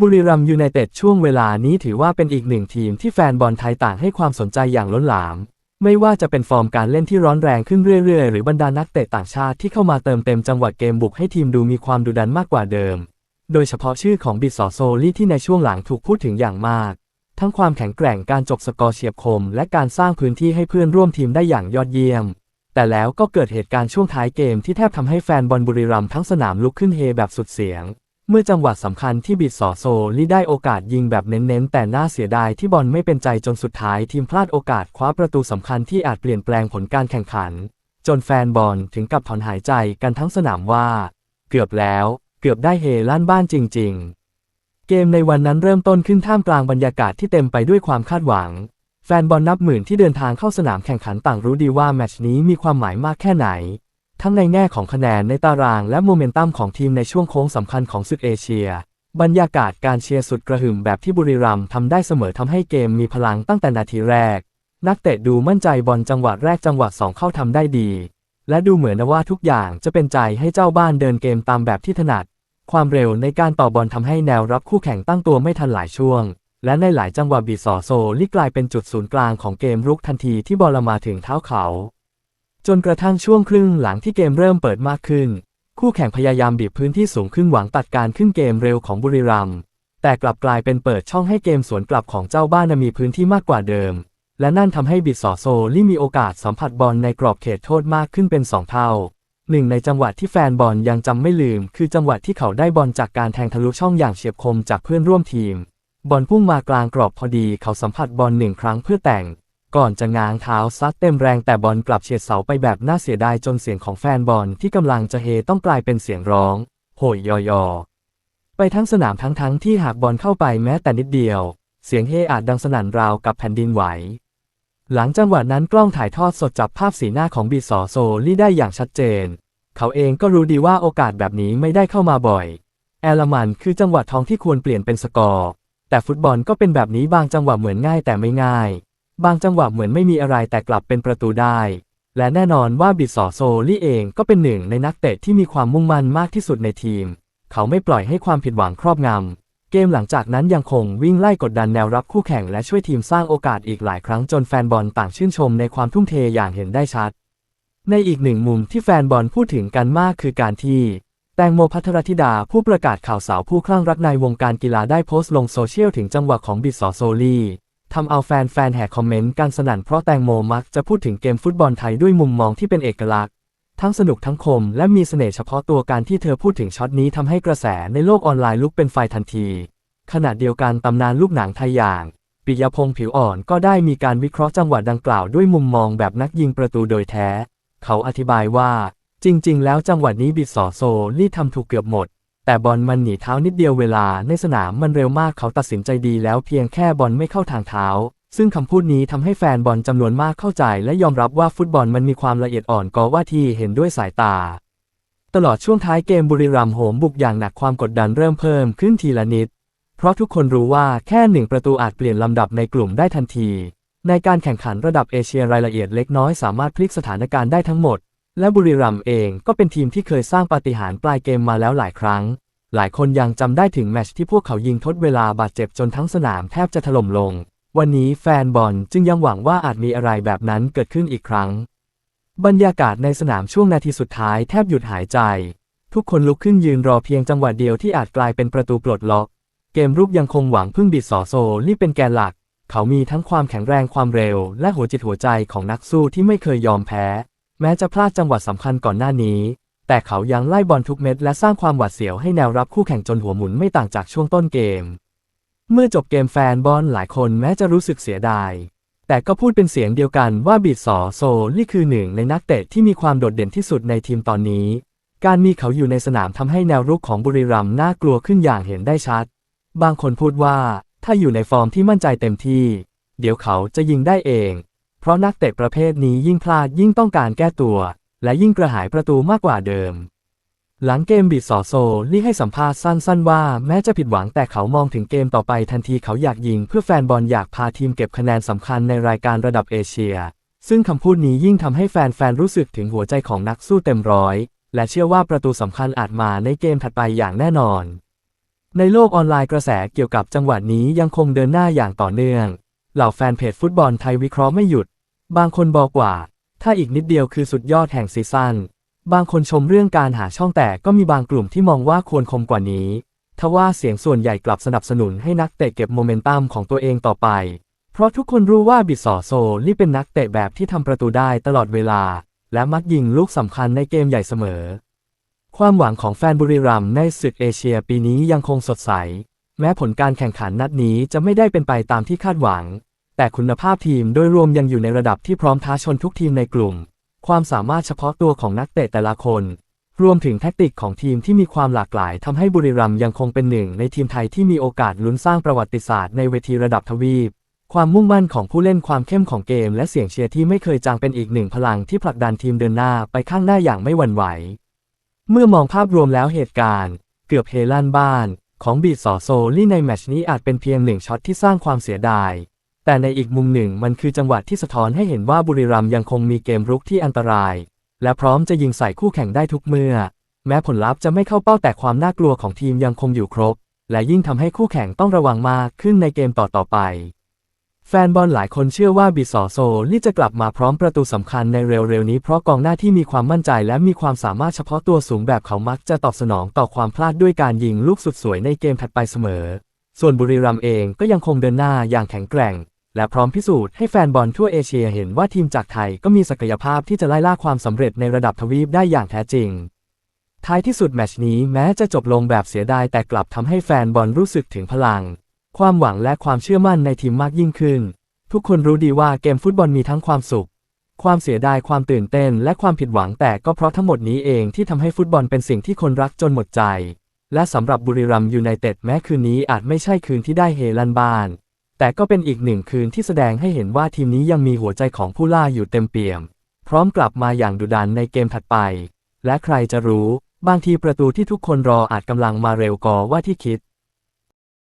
บุรีรัมยูไนเต็ดช่วงเวลานี้ถือว่าเป็นอีกหนึ่งทีมที่แฟนบอลไทยต่างให้ความสนใจอย่างล้นหลาม ไม่ว่าจะเป็นฟอร์มการเล่นที่ร้อนแรงขึ้นเรื่อยๆ หรือบรรดานักเตะต่างชาติที่เข้ามาเติมเต็มจังหวะเกมบุกให้ทีมดูมีความดุดันมากกว่าเดิม โดยเฉพาะชื่อของบิดสอโซลี่ที่ในช่วงหลังถูกพูดถึงอย่างมาก ทั้งความแข็งแกร่งการจบสกอร์เฉียบคม และการสร้างพื้นที่ให้เพื่อนร่วมทีมได้อย่างยอดเยี่ยม แต่แล้วก็เกิดเหตุการณ์ช่วงท้ายเกมที่แทบทำให้แฟนบอลบุรีรัมย์ทั้งสนามลุกขึ้นเฮแบบสุดเสียง เมื่อจังหวะสำคัญที่บิดสอโซลี่ได้โอกาสยิงแบบเน้นๆ แต่น่าเสียดายที่บอลไม่เป็นใจจนสุดท้ายทีมพลาดโอกาสคว้าประตูสำคัญที่อาจเปลี่ยนแปลงผลการแข่งขัน จนแฟนบอลถึงกับถอนหายใจกันทั้งสนามว่า เกือบแล้ว เกือบได้เฮลั่นบ้านจริง ๆ เกมในวันนั้นเริ่มต้นขึ้นท่ามกลางบรรยากาศที่เต็มไปด้วยความคาดหวัง แฟนบอลนับหมื่นที่เดินทางเข้าสนามแข่งขันต่างรู้ดีว่าแมตช์นี้มีความหมายมากแค่ไหน ทั้งในแง่ของคะแนนในตารางและโมเมนตัมของทีมในช่วงโค้งสำคัญของศึกเอเชีย บรรยากาศการเชียร์สุดกระหึ่มแบบที่บุรีรัมย์ทำได้เสมอทำให้เกมมีพลังตั้งแต่นาทีแรก นักเตะดูมั่นใจบอลจังหวะแรกจังหวะสองเข้าทำได้ดี และดูเหมือนว่าทุกอย่างจะเป็นใจให้เจ้าบ้านเดินเกมตามแบบที่ถนัด ความเร็วในการต่อบอลทำให้แนวรับคู่แข่งตั้งตัวไม่ทันหลายช่วง และในหลายจังหวะบีสอโซลี่กลายเป็นจุดศูนย์กลางของเกมรุกทันทีที่บอลมาถึงเท้าเขา จนกระทั่งช่วงครึ่งหลังที่เกมเริ่มเปิดมากขึ้น คู่แข่งพยายามบีบพื้นที่สูงขึ้นหวังตัดการขึ้นเกมเร็วของบุรีรัมย์แต่กลับกลายเป็นเปิดช่องให้เกมสวนกลับของเจ้าบ้านมีพื้นที่มากกว่าเดิม และนั่นทำให้บิดสอโซลี่มีโอกาสสัมผัสบอลในกรอบเขตโทษมากขึ้นเป็นสองเท่าหนึ่งในจังหวะที่แฟนบอลยังจำไม่ลืม คือจังหวะที่เขาได้บอลจากการแทงทะลุช่องอย่างเฉียบคมจากเพื่อนร่วมทีม บอลพุ่งมากลางกรอบพอดีเขาสัมผัสบอลหนึ่งครั้งเพื่อแต่ง ก่อนจะง้างเท้าซัดเต็มแรงแต่บอลกลับเฉียดเสาไปแบบน่าเสียดายจนเสียงของแฟนบอลที่กำลังจะเฮต้องกลายเป็นเสียงร้อง โหยยอยอไปทั้งสนามทั้งทั้งที่หากบอลเข้าไปแม้แต่นิดเดียว เสียงเฮอาจดังสนั่นราวกับแผ่นดินไหว หลังจังหวะนั้นกล้องถ่ายทอดสดจับภาพสีหน้าของบีสอโซลี่ได้อย่างชัดเจน เขาเองก็รู้ดีว่าโอกาสแบบนี้ไม่ได้เข้ามาบ่อย แอลมันคือจังหวะทองที่ควรเปลี่ยนเป็นสกอร์ แต่ฟุตบอลก็เป็นแบบนี้บางจังหวะเหมือนง่ายแต่ไม่ง่าย บางจังหวะเหมือนไม่มีอะไรแต่กลับเป็นประตูได้ และแน่นอนว่าบิดสอโซลี่เองก็เป็นหนึ่งในนักเตะที่มีความมุ่งมั่นมากที่สุดในทีม เขาไม่ปล่อยให้ความผิดหวังครอบงำ เกมหลังจากนั้นยังคงวิ่งไล่กดดันแนวรับคู่แข่งและช่วยทีมสร้างโอกาสอีกหลายครั้งจนแฟนบอลต่างชื่นชมในความทุ่มเทอย่างเห็นได้ชัด ในอีกหนึ่งมุมที่แฟนบอลพูดถึงกันมากคือการที่แตงโมพัทรธิดาผู้ประกาศข่าวสาวผู้คลั่งรักในวงการกีฬาได้โพสต์ลงโซเชียลถึงจังหวะของบิดสอโซลี่ ทำเอาแฟนๆแห่คอมเมนต์กันสนั่นเพราะแตงโมมักจะพูดถึงเกมฟุตบอลไทยด้วยมุมมองที่เป็นเอกลักษณ์ ทั้งสนุกทั้งคมและมีเสน่ห์เฉพาะตัวการที่เธอพูดถึงช็อตนี้ทำให้กระแสในโลกออนไลน์ลุกเป็นไฟทันที ขณะเดียวกันตำนานลูกหนังไทยอย่าง ปิยพงษ์ผิวอ่อนก็ได้มีการวิเคราะห์จังหวะดังกล่าวด้วยมุมมองแบบนักยิงประตูโดยแท้ เขาอธิบายว่า จริง ๆ แล้วจังหวะนี้บิดสอโซลี่ทำถูกเกือบหมด แต่บอลมันหนีเท้านิดเดียวเวลาในสนามมันเร็วมากเขาตัดสินใจดีแล้วเพียงแค่บอลไม่เข้าทางเท้า ซึ่งคำพูดนี้ทำให้แฟนบอลจำนวนมากเข้าใจ และยอมรับว่าฟุตบอลมันมีความละเอียดอ่อนก็ว่าที่เห็นด้วยสายตา ตลอดช่วงท้ายเกมบุรีรัมย์โหมบุกอย่างหนักความกดดันเริ่มเพิ่มขึ้นทีละนิด เพราะทุกคนรู้ว่าแค่หนึ่งประตูอาจเปลี่ยนลำดับในกลุ่มได้ทันที ในการแข่งขันระดับเอเชียรายละเอียดเล็กน้อยสามารถพลิกสถานการณ์ได้ทั้งหมด และบุรีรัมย์เองก็เป็นทีมที่เคยสร้างปาฏิหาริย์ปลายเกมมาแล้วหลายครั้ง หลายคนยังจำได้ถึงแมชที่พวกเขายิงทดเวลาบาดเจ็บจนทั้งสนามแทบจะถล่มลง วันนี้แฟนบอลจึงยังหวังว่าอาจมีอะไรแบบนั้นเกิดขึ้นอีกครั้ง บรรยากาศในสนามช่วงนาทีสุดท้ายแทบหยุดหายใจ ทุกคนลุกขึ้นยืนรอเพียงจังหวะเดียวที่อาจกลายเป็นประตูปลดล็อก เกมรุกยังคงหวังพึ่งบิดสอโซลี่เป็นแกนหลัก เขามีทั้งความแข็งแรงความเร็ว และหัวจิตหัวใจของนักสู้ที่ไม่เคยยอมแพ้ แม้จะพลาดจังหวะสำคัญก่อนหน้านี้ แต่เขายังไล่บอลทุกเม็ดและสร้างความหวาดเสียวให้แนวรับคู่แข่งจนหัวหมุนไม่ต่างจากช่วงต้นเกม เมื่อจบเกมแฟนบอลหลายคนแม้จะรู้สึกเสียดาย แต่ก็พูดเป็นเสียงเดียวกันว่าบีดสอโซลี่คือหนึ่งในนักเตะที่มีความโดดเด่นที่สุดในทีมตอนนี้ การมีเขาอยู่ในสนามทำให้แนวรุกของบุรีรัมย์น่ากลัวขึ้นอย่างเห็นได้ชัด บางคนพูดว่าถ้าอยู่ในฟอร์มที่มั่นใจเต็มที่ เดี๋ยวเขาจะยิงได้เอง ราะนักเตะประเภทนี้ยิ่งพลาดยิ่งต้องการแก้ตัว และยิ่งกระหายประตูมากกว่าเดิม หลังเกมบีดสอโซลี่ให้สัมภาษณ์สั้นๆว่าแม้จะผิดหวังแต่เขามองถึงเกมต่อไปทันทีเขาอยากยิงเพื่อแฟนบอลอยากพาทีมเก็บคะแนนสำคัญในรายการระดับเอเชีย ซึ่งคำพูดนี้ยิ่งทำให้แฟนๆรู้สึกถึงหัวใจของนักสู้เต็มร้อย และเชื่อว่าประตูสำคัญอาจมาในเกมถัดไปอย่างแน่นอน ในโลกออนไลน์กระแสเกี่ยวกับจังหวะนี้ยังคงเดินหน้าอย่างต่อเนื่อง เหล่าแฟนเพจฟุตบอลไทยวิเคราะห์ไม่หยุด บางคนบอกว่า ถ้าอีกนิดเดียวคือสุดยอดแห่งซีซั่น บางคนชมเรื่องการหาช่องแต่ก็มีบางกลุ่มที่มองว่าควรคมกว่านี้ ทว่าเสียงส่วนใหญ่กลับสนับสนุนให้นักเตะเก็บโมเมนตัมของตัวเองต่อไป เพราะทุกคนรู้ว่าบิดสอโซลี่เป็นนักเตะแบบที่ทำประตูได้ตลอดเวลา และมักยิงลูกสำคัญในเกมใหญ่เสมอ ความหวังของแฟนบุรีรัมย์ในศึกเอเชียปีนี้ยังคงสดใส แม้ผลการแข่งขันนัดนี้จะไม่ได้เป็นไปตามที่คาดหวัง แต่คุณภาพทีมโดยรวมยังอยู่ในระดับที่พร้อมท้าชนทุกทีมในกลุ่ม ความสามารถเฉพาะตัวของนักเตะแต่ละคน รวมถึงแทคติกของทีมที่มีความหลากหลายทำให้บุรีรัมย์ยังคงเป็นหนึ่งในทีมไทยที่มีโอกาสลุ้นสร้างประวัติศาสตร์ในเวทีระดับทวีป ความมุ่งมั่นของผู้เล่นความเข้มของเกม และเสียงเชียร์ที่ไม่เคยจางเป็นอีกหนึ่งพลังที่ผลักดันทีมเดินหน้าไปข้างหน้าอย่างไม่หวั่นไหว เมื่อมองภาพรวมแล้วเหตุการณ์ เกือบเฮลั่นบ้าน ของบีดสอโซลี่ในแมชนี้อาจเป็นเพียงหนึ่งช็อตที่สร้างความเสียดาย แต่ในอีกมุมหนึ่งมันคือจังหวะที่สะท้อนให้เห็นว่าบุรีรัมย์ยังคงมีเกมรุกที่อันตราย และพร้อมจะยิงใส่คู่แข่งได้ทุกเมื่อ แม้ผลลัพธ์จะไม่เข้าเป้าแต่ความน่ากลัวของทีมยังคงอยู่ครบ และยิ่งทำให้คู่แข่งต้องระวังมากขึ้นในเกมต่อๆไป แฟนบอลหลายคนเชื่อว่าบิดสอโซลี่จะกลับมาพร้อมประตูสำคัญในเร็วๆนี้เพราะกองหน้าที่มีความมั่นใจและมีความสามารถเฉพาะตัวสูงแบบเขามักจะตอบสนองต่อความพลาดด้วยการยิงลูกสุดสวยในเกมถัดไปเสมอ ส่วนบุรีรัมย์เองก็ยังคงเดินหน้าอย่างแข็งแกร่ง และพร้อมพิสูจน์ให้แฟนบอลทั่วเอเชียเห็นว่าทีมจากไทยก็มีศักยภาพที่จะไล่ล่าความสำเร็จในระดับทวีปได้อย่างแท้จริง ท้ายที่สุดแมตชนี้แม้จะจบลงแบบเสียดายแต่กลับทำให้แฟนบอลรู้สึกถึงพลัง ความหวังและความเชื่อมั่นในทีมมากยิ่งขึ้น ทุกคนรู้ดีว่าเกมฟุตบอลมีทั้งความสุข ความเสียดายความตื่นเต้น และความผิดหวังแต่ก็เพราะทั้งหมดนี้เองที่ทำให้ฟุตบอลเป็นสิ่งที่คนรักจนหมดใจ และสำหรับบุรีรัมย์ยูไนเต็ดแม้คืนนี้อาจไม่ใช่คืนที่ได้เฮลันบ้าน แต่ก็เป็นอีกหนึ่งคืนที่แสดงให้เห็นว่าทีมนี้ยังมีหัวใจของผู้ล่าอยู่เต็มเปี่ยม พร้อมกลับมาอย่างดุดันในเกมถัดไป และใครจะรู้ บางทีประตูที่ทุกคนรออาจกำลังมาเร็วกว่าที่คิด